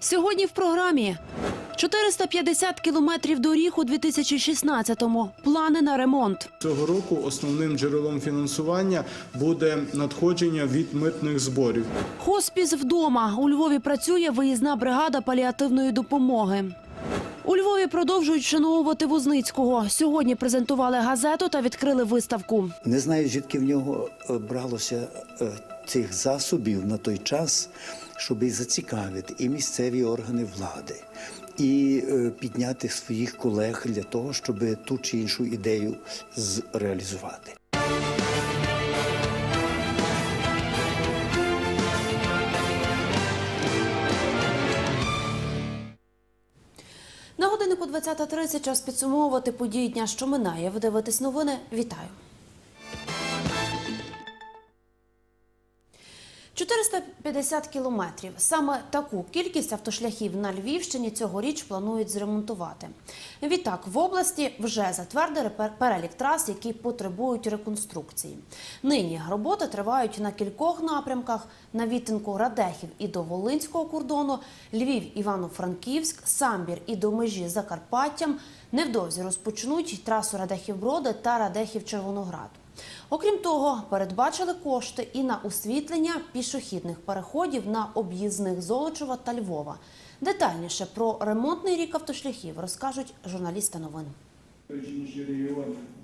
Сьогодні в програмі 450 кілометрів доріг у 2016-му. Плани на ремонт. Цього року основним джерелом фінансування буде надходження від митних зборів. Хоспіс вдома. У Львові працює виїзна бригада паліативної допомоги. У Львові продовжують вшановувати Возницького. Сьогодні презентували газету та відкрили виставку. Не знаю, звідки в нього е, бралося е, цих засобів на той час, щоб зацікавити і місцеві органи влади, і е, підняти своїх колег для того, щоб ту чи іншу ідею зреалізувати. На годиннику 20.30 час підсумовувати події дня, що минає. Ви дивитесь новини. Вітаю. 450 кілометрів. Саме таку кількість автошляхів на Львівщині цьогоріч планують зремонтувати. Відтак, в області вже затвердили пер- перелік трас, які потребують реконструкції. Нині роботи тривають на кількох напрямках: на відтинку Радехів і до Волинського кордону, Львів, Івано-Франківськ, Самбір і до межі Закарпаттям. Невдовзі розпочнуть трасу Радехів-Броди та Радехів-Червоноград. Окрім того, передбачили кошти і на освітлення пішохідних переходів на об'їзних Золочева та Львова. Детальніше про ремонтний рік автошляхів розкажуть журналісти новин.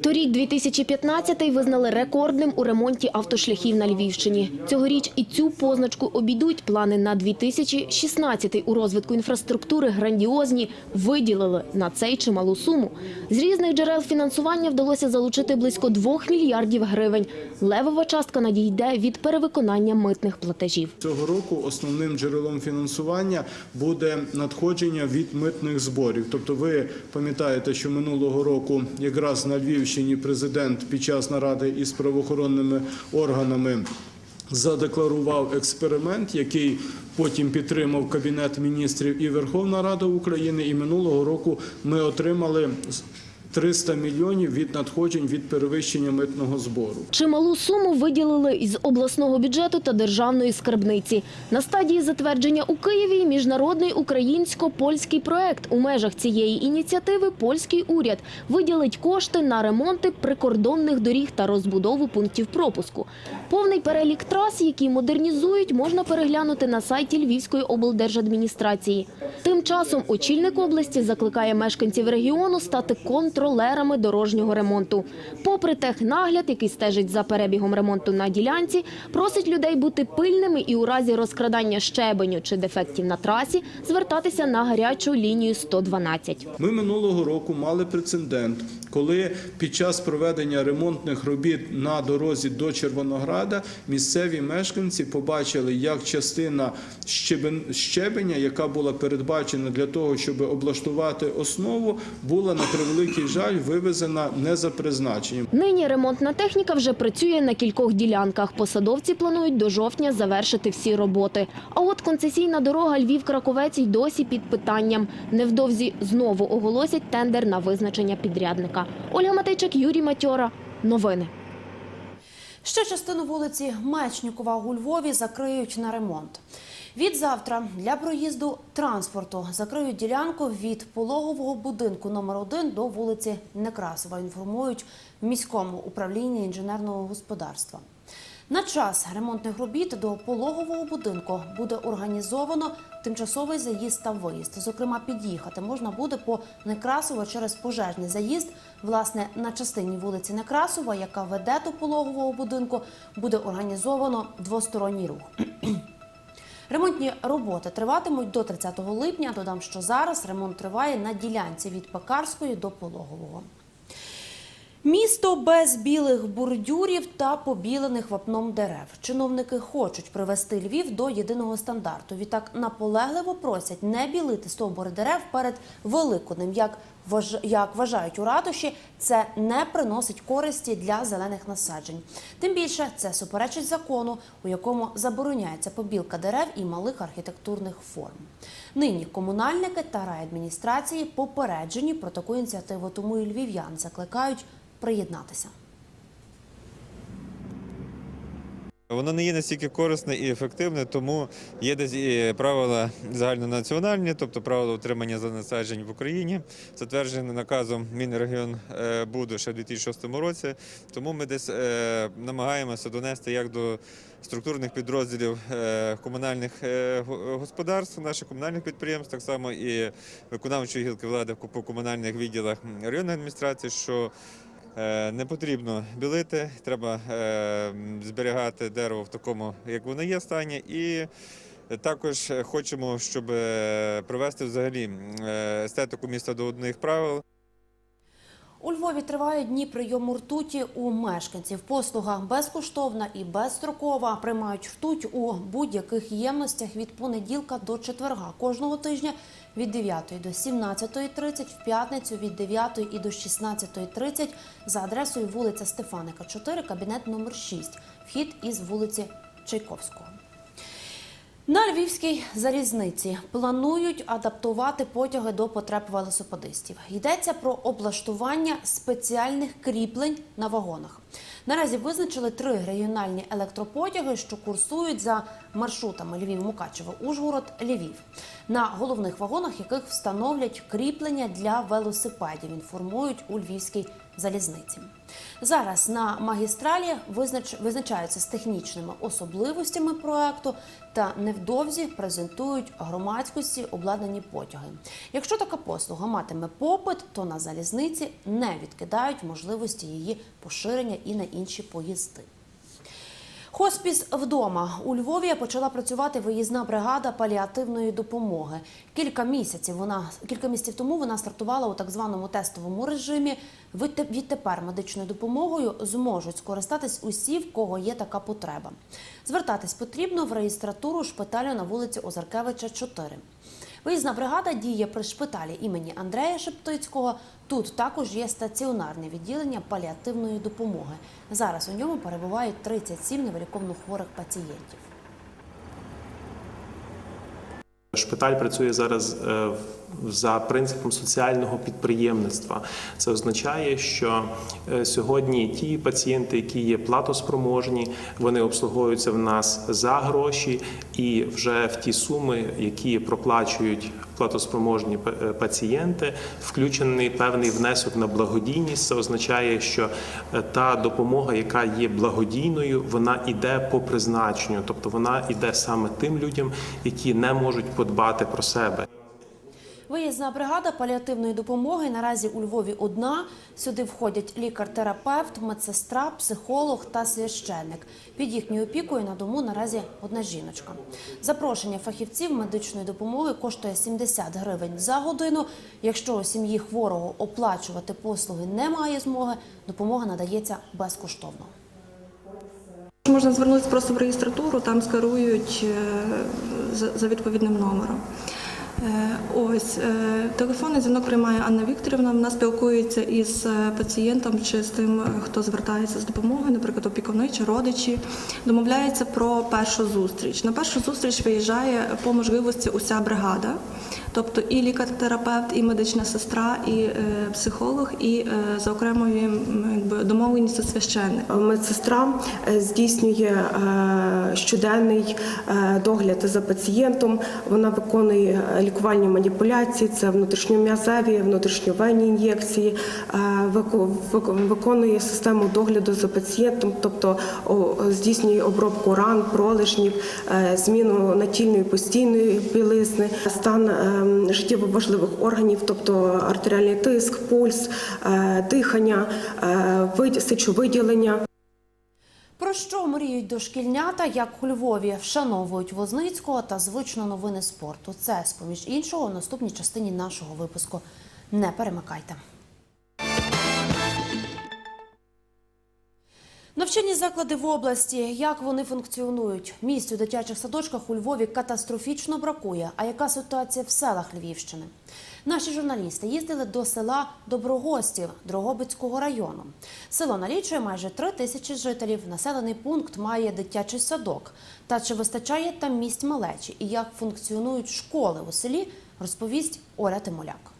Торік 2015 визнали рекордним у ремонті автошляхів на Львівщині. Цьогоріч і цю позначку обійдуть. Плани на 2016 у розвитку інфраструктури грандіозні виділили на цей чималу суму. З різних джерел фінансування вдалося залучити близько 2 мільярдів гривень. Левова частка надійде від перевиконання митних платежів. Цього року основним джерелом фінансування буде надходження від митних зборів. Тобто, ви пам'ятаєте, що минулого року якраз на Львівщині президент під час наради із правоохоронними органами задекларував експеримент, який потім підтримав Кабінет міністрів і Верховна Рада України. І минулого року ми отримали 300 мільйонів від надходжень від перевищення митного збору. Чималу суму виділили із обласного бюджету та державної скарбниці. На стадії затвердження у Києві міжнародний українсько-польський проект. У межах цієї ініціативи польський уряд виділить кошти на ремонти прикордонних доріг та розбудову пунктів пропуску. Повний перелік трас, які модернізують, можна переглянути на сайті Львівської облдержадміністрації. Тим часом очільник області закликає мешканців регіону стати контролерами дорожнього ремонту. Попри технагляд, який стежить за перебігом ремонту на ділянці, просить людей бути пильними і у разі розкрадання щебеню чи дефектів на трасі звертатися на гарячу лінію 112. Ми минулого року мали прецедент, коли під час проведення ремонтних робіт на дорозі до Червонограда місцеві мешканці побачили, як частина щебен- щебеня, яка була передбачена для того, щоб облаштувати основу, була на превеликий жаль вивезена не за призначенням. Нині ремонтна техніка вже працює на кількох ділянках. Посадовці планують до жовтня завершити всі роботи. А от концесійна дорога Львів-Краковець й досі під питанням. Невдовзі знову оголосять тендер на визначення підрядника. Ольга Матейчик, Юрій Матьора. Новини. Ще частину вулиці Мечнікова у Львові закриють на ремонт. Від завтра для проїзду транспорту закриють ділянку від пологового будинку номер 1 до вулиці Некрасова. Інформують в міському управлінні інженерного господарства. На час ремонтних робіт до пологового будинку буде організовано тимчасовий заїзд та виїзд. Зокрема, під'їхати можна буде по Некрасова через пожежний заїзд. Власне, на частині вулиці Некрасова, яка веде до пологового будинку, буде організовано двосторонній рух. Ремонтні роботи триватимуть до 30 липня. Додам, що зараз ремонт триває на ділянці від Пекарської до Пологового. Місто без білих бордюрів та побілених вапном дерев. Чиновники хочуть привести Львів до єдиного стандарту. Відтак наполегливо просять не білити стовбури дерев перед Великоднем. Як як вважають у ратуші, це не приносить користі для зелених насаджень. Тим більше це суперечить закону, у якому забороняється побілка дерев і малих архітектурних форм. Нині комунальники та райадміністрації попереджені про таку ініціативу, тому і львів'ян закликають приєднатися. Воно не є настільки корисне і ефективне, тому є десь і правила загальнонаціональні, тобто правила утримання за насаджень в Україні, затверджені наказом Мінрегіонбуду ще в 2006 році. Тому ми десь е, намагаємося донести як до структурних підрозділів е, комунальних е, господарств, наших комунальних підприємств, так само і виконавчої гілки влади по комунальних відділах районної адміністрації, що Е, Не потрібно білити, треба е, зберігати дерево в такому, як воно є стані. І також е, хочемо, щоб е, привести взагалі е, естетику міста до одних правил. У Львові тривають дні прийому ртуті у мешканців. Послуга безкоштовна і безстрокова. Приймають ртуть у будь-яких ємностях від понеділка до четверга кожного тижня від 9 до 17.30, в п'ятницю від 9 і до 16.30 за адресою вулиця Стефаника, 4, кабінет номер 6. Вхід із вулиці Чайковського. На львівській залізниці планують адаптувати потяги до потреб велосипедистів. Йдеться про облаштування спеціальних кріплень на вагонах. Наразі визначили три регіональні електропотяги, що курсують за маршрутами Львів, Мукачево, Ужгород, Львів. На головних вагонах яких встановлять кріплення для велосипедів. Інформують у львівській залізниці. Зараз на магістралі визнач... визначаються з технічними особливостями проекту та невдовзі презентують громадськості обладнані потяги. Якщо така послуга матиме попит, то на залізниці не відкидають можливості її поширення і на інші поїзди. Хоспіс вдома у Львові почала працювати виїзна бригада паліативної допомоги. Кілька місяців вона кілька місяців тому вона стартувала у так званому тестовому режимі. Відте- Відтепер медичною допомогою зможуть скористатись усі, в кого є така потреба. Звертатись потрібно в реєстратуру шпиталю на вулиці Озаркевича, 4. Виїзна бригада діє при шпиталі імені Андрея Шептицького. Тут також є стаціонарне відділення паліативної допомоги. Зараз у ньому перебувають 37 невиліковно хворих пацієнтів. Шпиталь працює зараз е, за принципом соціального підприємництва. Це означає, що е, сьогодні ті пацієнти, які є платоспроможні, вони обслуговуються в нас за гроші, і вже в ті суми, які проплачують платоспроможні е, пацієнти, включений певний внесок на благодійність. Це означає, що е, та допомога, яка є благодійною, вона йде по призначенню, тобто вона йде саме тим людям, які не можуть подбати про себе. Виїзна бригада паліативної допомоги наразі у Львові одна. Сюди входять лікар-терапевт, медсестра, психолог та священник. Під їхньою опікою на дому наразі одна жіночка. Запрошення фахівців медичної допомоги коштує 70 гривень за годину. Якщо у сім'ї хворого оплачувати послуги немає змоги, допомога надається безкоштовно. Можна звернутися просто в реєстратуру, там скерують е, за за відповідним номером. Е, Ось е, телефонний дзвінок приймає Анна Вікторівна. Вона спілкується із е, пацієнтом чи з тим, хто звертається з допомогою, наприклад, опікуни чи родичі. Домовляється про першу зустріч. На першу зустріч виїжджає по можливості уся бригада, тобто і лікар-терапевт, і медична сестра, і е, психолог, і е, за окремою м, якби домовленістю священник. Медсестра е, здійснює щоденний догляд за пацієнтом. Вона виконує лікувальні маніпуляції, це внутрішньом'язеві, внутрішньовенні ін'єкції, вико- вико- виконує систему догляду за пацієнтом, тобто здійснює обробку ран, пролежнів, зміну натільної постійної білизни, стан життєво важливих органів, тобто артеріальний тиск, пульс, е, дихання, е, вид- сечовиділення. Про що мріють дошкільнята, як у Львові вшановують Возницького та звично новини спорту. Це, з поміж іншого, у наступній частині нашого випуску. Не перемикайте. Навчальні заклади в області, як вони функціонують? Місць у дитячих садочках у Львові катастрофічно бракує. А яка ситуація в селах Львівщини? Наші журналісти їздили до села Доброгостів Дрогобицького району. Село налічує майже три тисячі жителів. Населений пункт має дитячий садок. Та чи вистачає там місць малечі і як функціонують школи у селі, розповість Оля Тимоляк.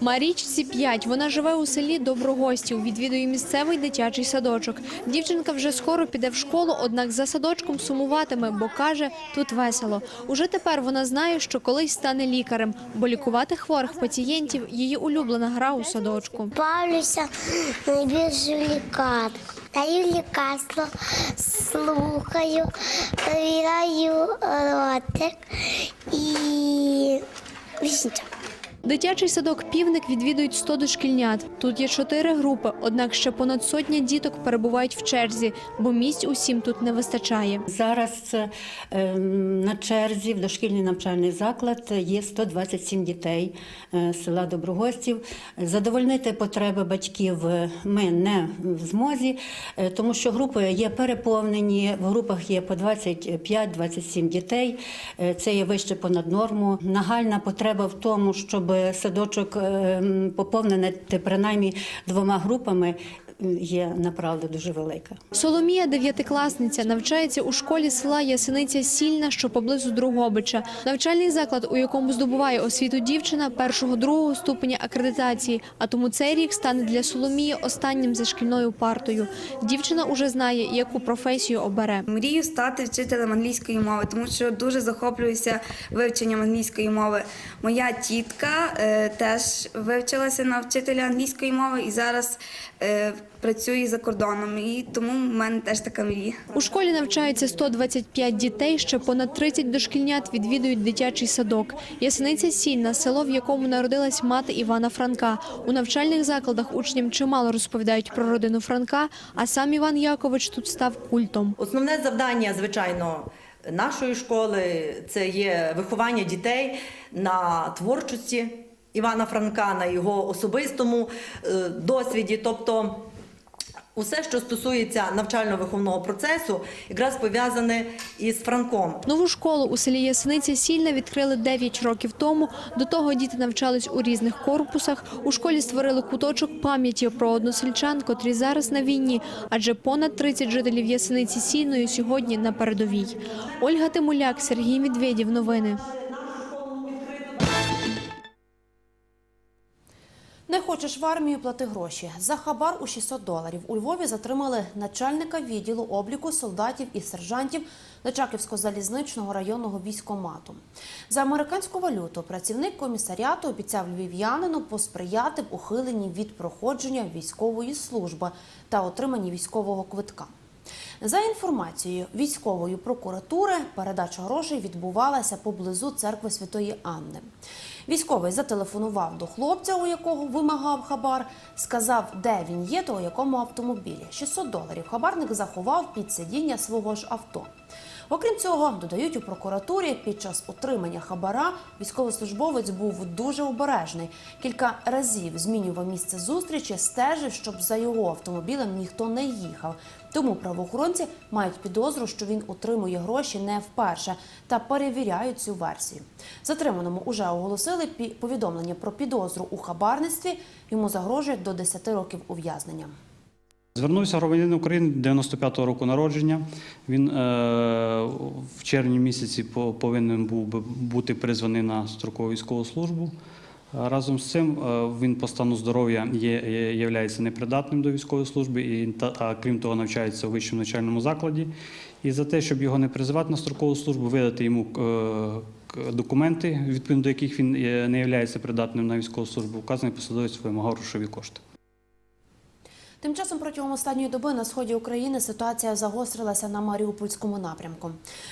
Марічці 5. Вона живе у селі Доброгостів, відвідує місцевий дитячий садочок. Дівчинка вже скоро піде в школу, однак за садочком сумуватиме, бо каже, тут весело. Уже тепер вона знає, що колись стане лікарем, бо лікувати хворих пацієнтів її улюблена гра у садочку. Бавлюся найбільше в лікарку. Даю лікарство, слухаю, перевіряю ротик і нічого. Дитячий садок «Півник» відвідують 100 дошкільнят. Тут є чотири групи, однак ще понад сотня діток перебувають в черзі, бо місць усім тут не вистачає. Зараз е, на черзі в дошкільний навчальний заклад є 127 дітей е, села Доброгостів. Задовольнити потреби батьків ми не в змозі, е, тому що групи є переповнені, в групах є по 25-27 дітей. Е, Це є вище понад норму. Нагальна потреба в тому, щоб садочок поповнене поповнити принаймні двома групами, є направду дуже велика. Соломія, дев'ятикласниця, навчається у школі села Ясениця Сільна, що поблизу Другобича. Навчальний заклад, у якому здобуває освіту дівчина першого-другого ступеня акредитації. А тому цей рік стане для Соломії останнім за шкільною партою. Дівчина уже знає, яку професію обере. Мрію стати вчителем англійської мови, тому що дуже захоплююся вивченням англійської мови. Моя тітка е, теж вивчилася на вчителя англійської мови і зараз працює за кордоном. І тому в мене теж така мрія. У школі навчаються 125 дітей, ще понад 30 дошкільнят відвідують дитячий садок. Ясениця Сільна – село, в якому народилась мати Івана Франка. У навчальних закладах учням чимало розповідають про родину Франка, а сам Іван Якович тут став культом. Основне завдання, звичайно, нашої школи це є виховання дітей на творчості Івана Франка, на його особистому е, досвіді. Тобто усе, що стосується навчально-виховного процесу, якраз пов'язане із Франком. Нову школу у селі Ясениця Сільна відкрили 9 років тому. До того діти навчались у різних корпусах. У школі створили куточок пам'яті про односельчан, котрі зараз на війні, адже понад 30 жителів Ясениці Сільної сьогодні на передовій. Ольга Тимуляк, Сергій Медведєв. Новини. Хочеш в армію, плати гроші. За хабар у 600 доларів у Львові затримали начальника відділу обліку солдатів і сержантів Личаківського залізничного районного військомату. За американську валюту працівник комісаріату обіцяв львів'янину посприяти в ухиленні від проходження військової служби та отриманні військового квитка. За інформацією військової прокуратури, передача грошей відбувалася поблизу церкви Святої Анни. Військовий зателефонував до хлопця, у якого вимагав хабар, сказав, де він є, та у якому автомобілі. 600 доларів хабарник заховав під сидіння свого ж авто. Окрім цього, додають у прокуратурі, під час отримання хабара військовослужбовець був дуже обережний. Кілька разів змінював місце зустрічі, стежив, щоб за його автомобілем ніхто не їхав. Тому правоохоронці мають підозру, що він отримує гроші не вперше та перевіряють цю версію. Затриманому уже оголосили повідомлення про підозру у хабарництві. Йому загрожує до 10 років ув'язнення. Звернувся громадянин України 95-го року народження. Він е, в червні місяці по- повинен був би бути призваний на строкову військову службу. Разом з цим е, він по стану здоров'я є, є непридатним до військової служби і а крім того навчається у вищому навчальному закладі. І за те, щоб його не призивати на строкову службу, видати йому е, документи, відповідно до яких він е, не є придатним на військову службу, вказаний посадовець вимагав грошові кошти. Тим часом протягом останньої доби на сході України ситуація загострилася на Маріупольському напрямку.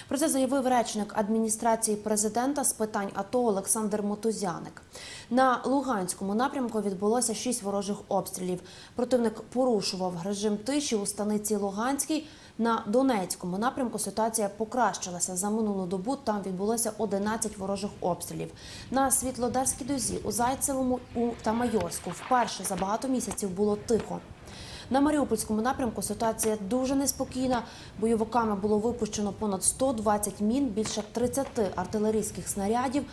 Про це заявив речник адміністрації президента з питань АТО Олександр Мотузяник. На Луганському напрямку відбулося шість ворожих обстрілів. Противник порушував режим тиші у станиці Луганській. На Донецькому напрямку ситуація покращилася за минулу добу. Там відбулося 11 ворожих обстрілів. На Світлодарській дозі у Зайцевому та Майорську вперше за багато місяців було тихо. На Маріупольському напрямку ситуація дуже неспокійна. Бойовиками було випущено понад 120 мін, більше 30 артилерійських снарядів.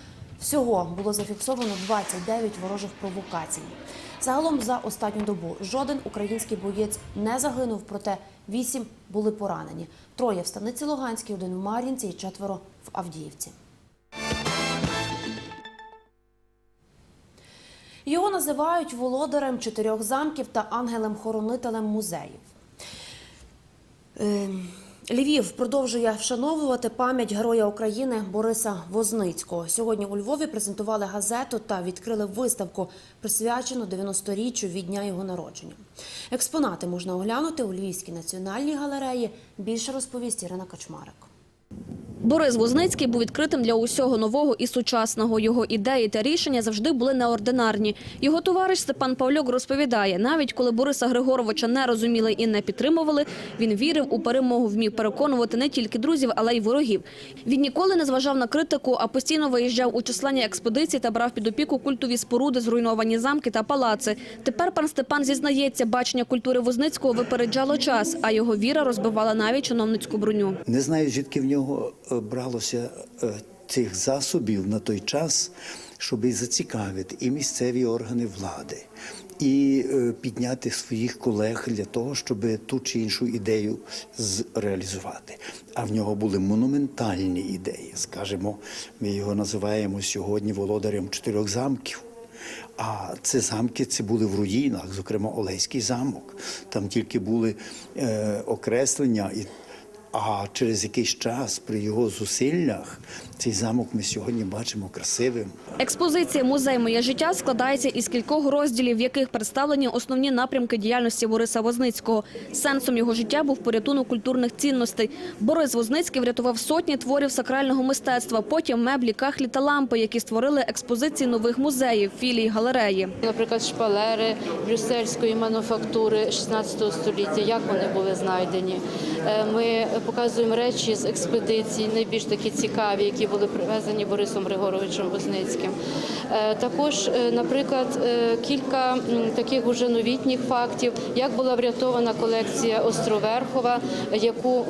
Всього було зафіксовано 29 ворожих провокацій. Загалом за останню добу жоден український боєць не загинув, проте вісім були поранені. Троє в станиці Луганській, один в Мар'їнці і четверо в Авдіївці. Його називають володарем чотирьох замків та ангелем-хоронителем музеїв. Е, Львів продовжує вшановувати пам'ять героя України Бориса Возницького. Сьогодні у Львові презентували газету та відкрили виставку, присвячену 90-річчю від дня його народження. Експонати можна оглянути у Львівській національній галереї. Більше розповість Ірина Качмарик. Борис Возницький був відкритим для усього нового і сучасного. Його ідеї та рішення завжди були неординарні. Його товариш Степан Павлюк розповідає, навіть коли Бориса Григоровича не розуміли і не підтримували, він вірив у перемогу, вмів переконувати не тільки друзів, але й ворогів. Він ніколи не зважав на критику, а постійно виїжджав у численні експедиції та брав під опіку культові споруди, зруйновані замки та палаци. Тепер пан Степан зізнається, бачення культури Возницького випереджало час, а його віра розбивала навіть чиновницьку броню. Не знаю, звідки в нього бралося е, цих засобів на той час, щоб зацікавити і місцеві органи влади, і е, підняти своїх колег для того, щоб ту чи іншу ідею зреалізувати. А в нього були монументальні ідеї. Скажімо, ми його називаємо сьогодні володарем чотирьох замків. А це замки це були в руїнах, зокрема Олеський замок. Там тільки були е, окреслення і. А через якийсь час при його зусиллях цей замок ми сьогодні бачимо красивим. Експозиція «Музей моє життя» складається із кількох розділів, в яких представлені основні напрямки діяльності Бориса Возницького. Сенсом його життя був порятунок культурних цінностей. Борис Возницький врятував сотні творів сакрального мистецтва, потім меблі, кахлі та лампи, які створили експозиції нових музеїв, філій, галереї. Наприклад, шпалери брюссельської мануфактури 16 століття, як вони були знайдені. Е, Ми показуємо речі з експедицій, найбільш такі цікаві, які були привезені Борисом Григоровичем Возницьким. Е, Також, е, наприклад, е, кілька таких уже новітніх фактів, як була врятована колекція Островерхова, яку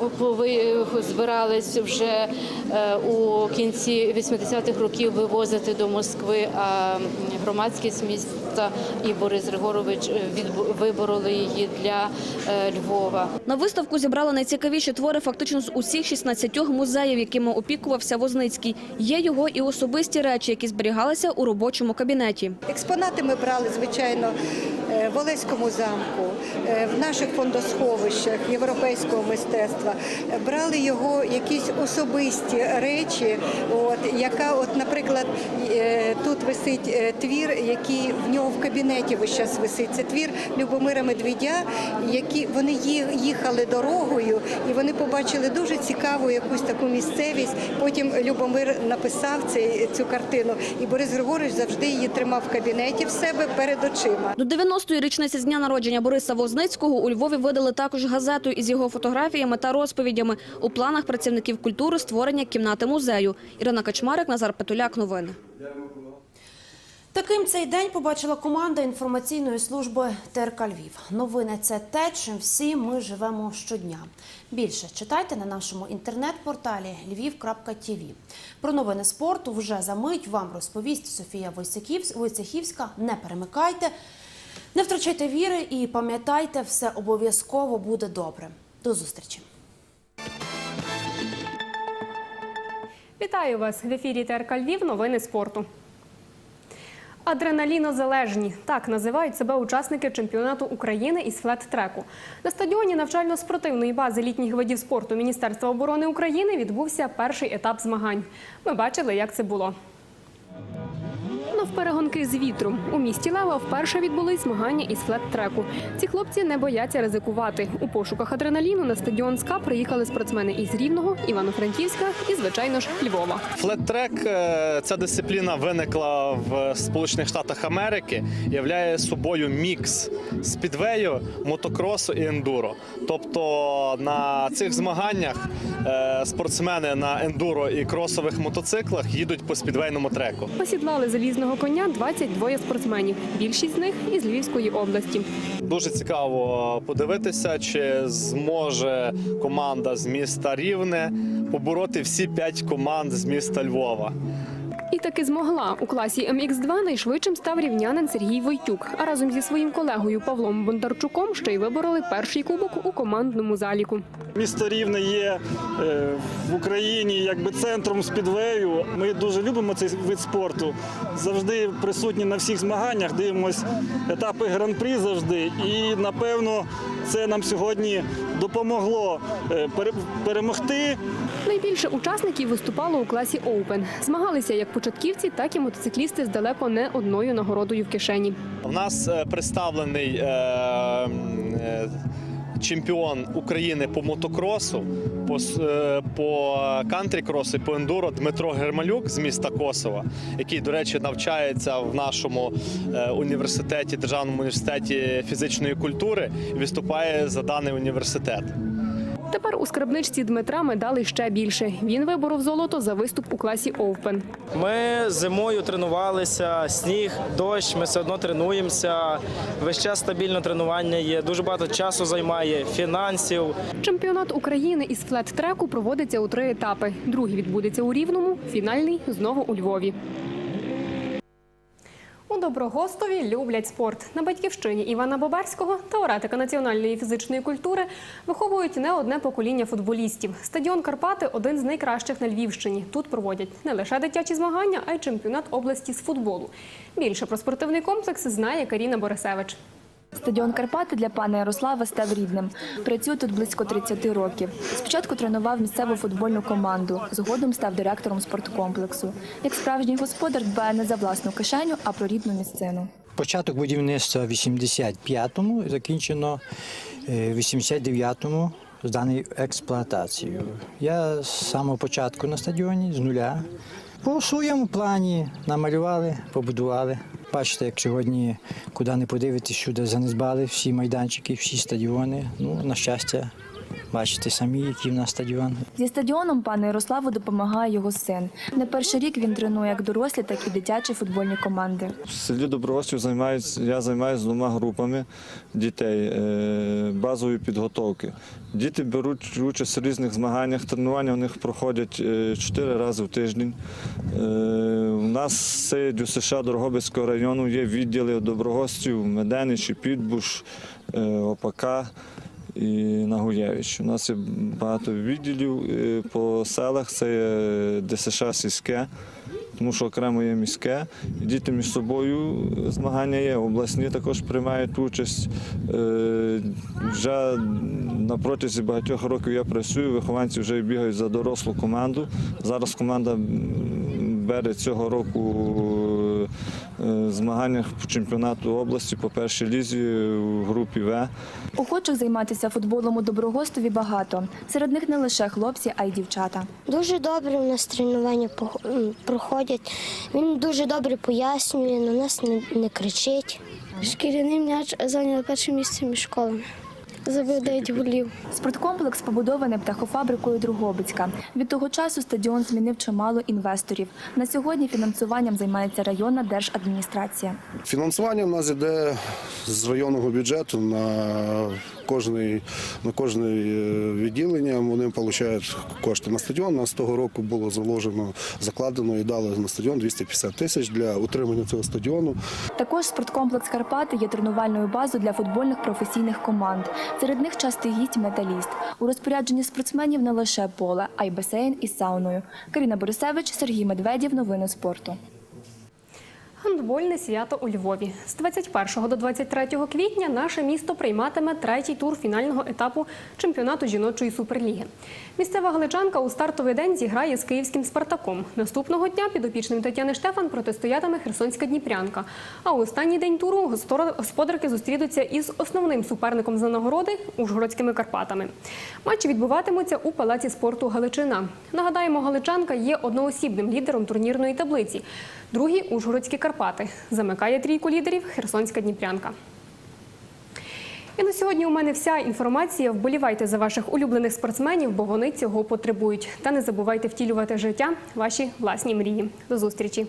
збирались вже у кінці 80-х років вивозити до Москви, а громадськість міста і Борис Григорович вибороли її для Львова. На виставку зібрали найцікавіші твори фактично з усіх 16 музеїв, якими опікувався Возницький. Є його і особисті речі, які зберігалися у робочому кабінеті. Експонати ми брали, звичайно, в Олеському замку, е, в наших фондосховищах європейського мистецтва. Е, Брали його якісь особисті речі. От, яка, от, наприклад, е, тут висить е, твір, який в нього в кабінеті весь час висить. Це твір Любомира Медведя, які вони їхали дорогою і вони побачили дуже цікаву якусь таку місцевість. Потім Любомир написав цей, цю картину, і Борис Григорович завжди її тримав в кабінеті в себе перед очима. До 90-ї річниці з дня народження Бориса Возницького у Львові видали також газету із його фотографіями та розповідями. У планах працівників культури створення кімнати музею. Ірина Качмарик, Назар Петуляк. Новини. Таким цей день побачила команда інформаційної служби ТРК Львів. Новини це те, чим всі ми живемо щодня. Більше читайте на нашому інтернет-порталі lviv.tv. Про новини спорту вже за мить вам розповість Софія Войцехівс- Войцехівська. Не перемикайте, не втрачайте віри і пам'ятайте, все обов'язково буде добре. До зустрічі! Вітаю вас в ефірі ТРК Львів. Новини спорту. Адреналінозалежні так називають себе учасники чемпіонату України із флет-треку. На стадіоні навчально-спортивної бази літніх видів спорту Міністерства оборони України відбувся перший етап змагань. Ми бачили, як це було. Навперегонки з вітром. У місті Лева вперше відбулись змагання із флет-треку. Ці хлопці не бояться ризикувати. У пошуках адреналіну на стадіон СКА приїхали спортсмени із Рівного, Івано-Франківська і, звичайно ж, Львова. Флет-трек е, ця дисципліна виникла в Сполучених Штатах Америки, являє собою мікс спідвею, мотокросу і ендуро. Тобто на цих змаганнях е, спортсмени на ендуро і кросових мотоциклах їдуть по спідвейному треку. Посідлали залізного коня 22 спортсменів. Більшість з них із Львівської області. Дуже цікаво подивитися, чи зможе команда з міста Рівне побороти всі п'ять команд з міста Львова. І таки змогла. У класі МХ2 найшвидшим став рівнянин Сергій Войтюк. А разом зі своїм колегою Павлом Бондарчуком ще й вибороли перший кубок у командному заліку. Місто Рівне є е, в Україні якби центром спідвею. Ми дуже любимо цей вид спорту. Завжди присутні на всіх змаганнях, дивимось етапи гран-прі завжди. І напевно це нам сьогодні допомогло е, перемогти. Найбільше учасників виступало у класі Оупен. Змагалися як початківці, так і мотоциклісти з далеко не одною нагородою в кишені. У нас е, представлений е, е, чемпіон України по мотокросу, по, по кантрі-кросу по ендуро Дмитро Гермалюк з міста Косова, який, до речі, навчається в нашому університеті, Державному університеті фізичної культури і виступає за даний університет. Тепер у скарбничці Дмитра медалей ще більше. Він виборов золото за виступ у класі Оупен. Ми зимою тренувалися, сніг, дощ, ми все одно тренуємося. Весь час стабільне тренування є, дуже багато часу займає, фінансів. Чемпіонат України із флет-треку проводиться у три етапи. Другий відбудеться у Рівному, фінальний знову у Львові. Доброгостові люблять спорт. На батьківщині Івана Бобарського, теоретика національної фізичної культури, виховують не одне покоління футболістів. Стадіон Карпати один з найкращих на Львівщині. Тут проводять не лише дитячі змагання, а й чемпіонат області з футболу. Більше про спортивний комплекс знає Каріна Борисевич. Стадіон Карпати для пана Ярослава став рідним. Працює тут близько 30 років. Спочатку тренував місцеву футбольну команду, згодом став директором спорткомплексу. Як справжній господар дбає не за власну кишеню, а про рідну місцину. Початок будівництва в 85-му, закінчено е, в 89-му зданий в експлуатацію. Я з самого початку на стадіоні, з нуля. По своєму плані намалювали, побудували. Бачите, як сьогодні, куди не подивитись, сюди занедбали всі майданчики, всі стадіони. Ну, на щастя, бачите самі, який в нас стадіон. Зі стадіоном пану Ярославу допомагає його син. Не перший рік він тренує як дорослі, так і дитячі футбольні команди. В селі Доброгостів займаюся, я займаюся двома групами дітей е, базової підготовки. Діти беруть участь в різних змаганнях. Тренування у них проходять е, чотири рази в тиждень. Е, У нас це ДЮСШ Дорогобицького району є відділи Доброгостів, Меденичі, Підбуш, е, ОПК і Нагуєвич. У нас є багато відділів е, по селах. Це є ДСШ сільське, тому що окремо є міське. Діти між собою змагання є. Обласні також приймають участь. Е, Вже на протязі багатьох років я працюю, вихованці вже бігають за дорослу команду. Зараз команда бере цього року е, змаганнях по чемпіонату області по першій лізі в групі В. Охочих займатися футболом у Доброгостові багато. Серед них не лише хлопці, а й дівчата. Дуже добре у нас тренування проходять. Він дуже добре пояснює, на нас не, не кричить. Шкіряний м'яч зайняв перше місце між школами. Забив 9 голів. Спорткомплекс побудований птахофабрикою Другобицька. Від того часу стадіон змінив чимало інвесторів. На сьогодні фінансуванням займається районна держадміністрація. Фінансування в нас йде з районного бюджету на кожний на кожне е, відділення. Вони отримують кошти на стадіон. Нас того року було заложено, закладено і дали на стадіон 250 тисяч для утримання цього стадіону. Також спорткомплекс Карпати є тренувальною базою для футбольних професійних команд. Серед них частий гість металіст. У розпорядженні спортсменів не лише поле, а й басейн із сауною. Каріна Борисевич, Сергій Медведєв. Новини спорту. Гандбольне свято у Львові. З 21 до 23 квітня наше місто прийматиме третій тур фінального етапу чемпіонату жіночої суперліги. Місцева галичанка у стартовий день зіграє з київським Спартаком. Наступного дня підопічним Тетяни Штефан протистоятиме Херсонська Дніпрянка. А у останній день туру господарки зустрінуться із основним суперником за нагороди Ужгородськими Карпатами. Матчі відбуватимуться у палаці спорту Галичина. Нагадаємо, галичанка є одноосібним лідером турнірної таблиці. Другі Ужгородські Карпати. Замикає трійку лідерів Херсонська Дніпрянка. І на сьогодні у мене вся інформація. Вболівайте за ваших улюблених спортсменів, бо вони цього потребують. Та не забувайте втілювати життя ваші власні мрії. До зустрічі!